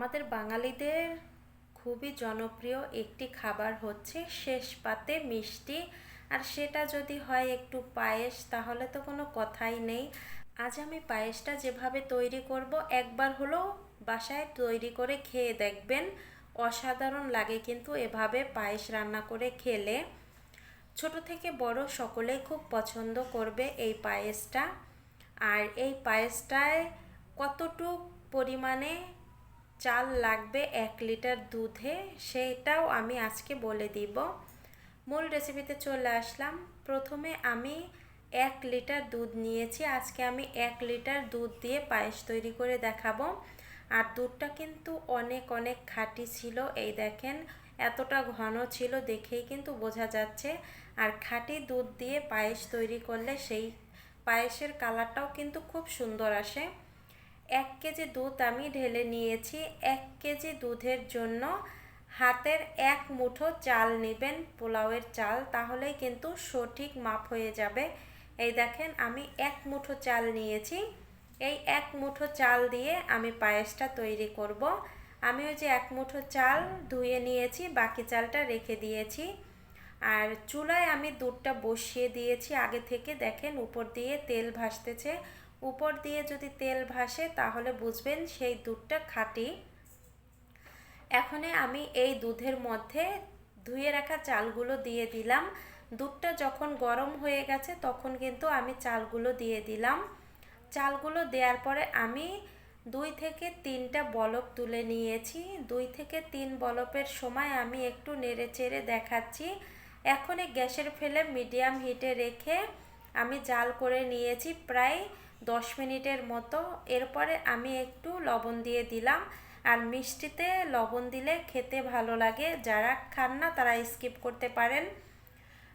আমাদের বাঙালিদের খুবই জনপ্রিয় একটি খাবার হচ্ছে শেষ পাতে মিষ্টি। আর সেটা যদি হয় একটু পায়েস, তাহলে তো কোনো কথাই নেই। আজ আমি পায়েসটা যেভাবে তৈরি করব, একবার হলেও বাসায় তৈরি করে খেয়ে দেখবেন। অসাধারণ লাগে কিন্তু এভাবে পায়েস রান্না করে খেলে। ছোট থেকে বড় সকলেই খুব পছন্দ করবে এই পায়েসটা। আর এই পায়েসটায় কতটুক পরিমাণে চাল লাগবে এক লিটার দুধে, সেটাও আমি আজকে বলে দিব। মূল রেসিপিতে চলে আসলাম। প্রথমে আমি এক লিটার দুধ নিয়েছি। আজকে আমি এক লিটার দুধ দিয়ে পায়েস তৈরি করে দেখাবো। আর দুধটা কিন্তু অনেক অনেক খাঁটি ছিল। এই দেখেন, এতটা ঘন ছিল দেখেই কিন্তু বোঝা যাচ্ছে। আর খাঁটি দুধ দিয়ে পায়েস তৈরি করলে সেই পায়েসের কালারটাও কিন্তু খুব সুন্দর আসে। এক কেজি দুধ আমি ঢেলে নিয়েছি। এক কেজি দুধের জন্য হাতের এক মুঠো চাল নেবেন, পোলাওয়ের চাল, তাহলেই কিন্তু সঠিক মাপ হয়ে যাবে। এই দেখেন, আমি এক মুঠো চাল নিয়েছি। এই এক মুঠো চাল দিয়ে আমি পায়েসটা তৈরি করব। আমি ওই যে এক মুঠো চাল ধুয়ে নিয়েছি, বাকি চালটা রেখে দিয়েছি। আর চুলায় আমি দুধটা বসিয়ে দিয়েছি। আগে থেকে দেখেন, উপর দিয়ে তেল ভাসতেছে। উপর দিয়ে যদি তেল ভাসে, তাহলে বুঝবেন সেই দুধটা খাঁটি। এখনে আমি এই দুধের মধ্যে ধুয়ে রাখা চালগুলো দিয়ে দিলাম। দুধটা যখন গরম হয়ে গেছে, তখন কিন্তু আমি চালগুলো দিয়ে দিলাম। চালগুলো দেওয়ার পরে আমি দুই থেকে তিনটা বলক তুলে নিয়েছি। দুই থেকে তিন বলপের সময় আমি একটু নেড়ে চেড়ে দেখাচ্ছি। এখন এই গ্যাসের ফেলে মিডিয়াম হিটে রেখে আমি জাল করে নিয়েছি প্রায় দশ মিনিটের মতো। এরপরে আমি একটু লবণ দিয়ে দিলাম। আর মিষ্টিতে লবণ দিলে খেতে ভালো লাগে। যারা খান না, তারা স্কিপ করতে পারেন।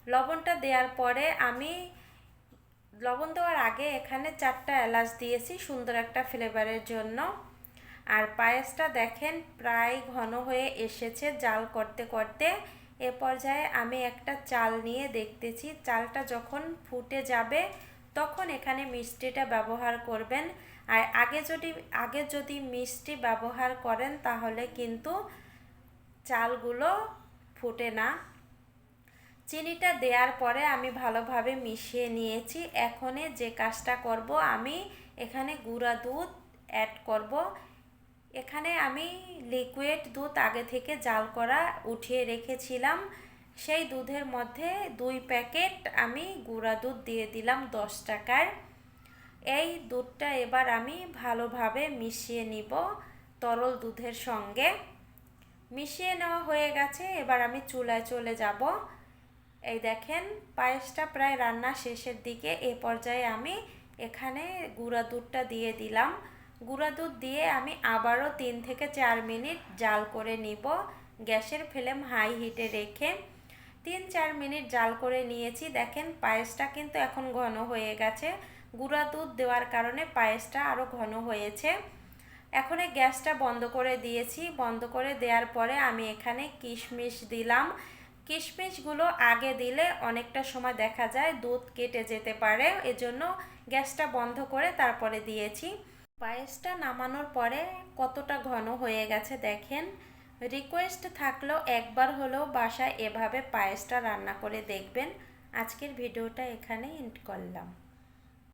লবণটা দেওয়ার পরে আমি লবণ দেওয়ার আগে এখানে চারটা এলাচ দিয়েছি সুন্দর একটা ফ্লেভারের জন্য। আর পায়েসটা দেখেন প্রায় ঘন হয়ে এসেছে জাল করতে করতে। এ পর্যায়ে আমি একটা চাল নিয়ে দেখতেছি। চালটা যখন ফুটে যাবে তখন এখানে মিষ্টিটা ব্যবহার করবেন। আর আগে যদি আগে যদি মিষ্টি ব্যবহার করেন তাহলে কিন্তু চালগুলো ফুটে না। চিনিটা দেওয়ার পরে আমি ভালোভাবে মিশিয়ে নিয়েছি। এখনে যে কাজটা করব আমি এখানে গুঁড়া দুধ অ্যাড করব। এখানে আমি লিকুইড দুধ আগে থেকে জাল করা উঠিয়ে রেখেছিলাম। সেই দুধের মধ্যে দুই প্যাকেট আমি গুঁড়া দুধ দিয়ে দিলাম দশ টাকার। এই দুধটা এবার আমি ভালোভাবে মিশিয়ে নিব তরল দুধের সঙ্গে। মিশিয়ে নেওয়া হয়ে গেছে, এবার আমি চুলায় চলে যাব। এই দেখেন, পায়েসটা প্রায় রান্না শেষের দিকে এ পর্যায়ে আমি এখানে গুঁড়া দুধটা দিয়ে দিলাম। গুঁড়া দুধ দিয়ে আমি আবারও তিন থেকে চার মিনিট জাল করে নিব। গ্যাসের ফ্লেম হাই হিটে রেখে তিন চার মিনিট জাল করে নিয়েছি। দেখেন পায়েসটা কিন্তু এখন ঘন হয়ে গেছে। গুঁড়া দুধ দেওয়ার কারণে পায়েসটা আরও ঘন হয়েছে। এখন গ্যাসটা বন্ধ করে দিয়েছি। বন্ধ করে দেওয়ার পরে আমি এখানে কিশমিশ দিলাম। কিশমিশগুলো আগে দিলে অনেকটা সময় দেখা যায়, দুধ কেটে যেতে পারে। এজন্য গ্যাসটা বন্ধ করে তারপরে দিয়েছি। পায়েসটা নামানোর পরে কতটা ঘন হয়ে গেছে দেখেন। রিকোয়েস্ট থাকলেও একবার হলেও বাসায় এভাবে পায়েসটা রান্না করে দেখবেন। আজকের ভিডিওটা এখানে এন্ড করলাম।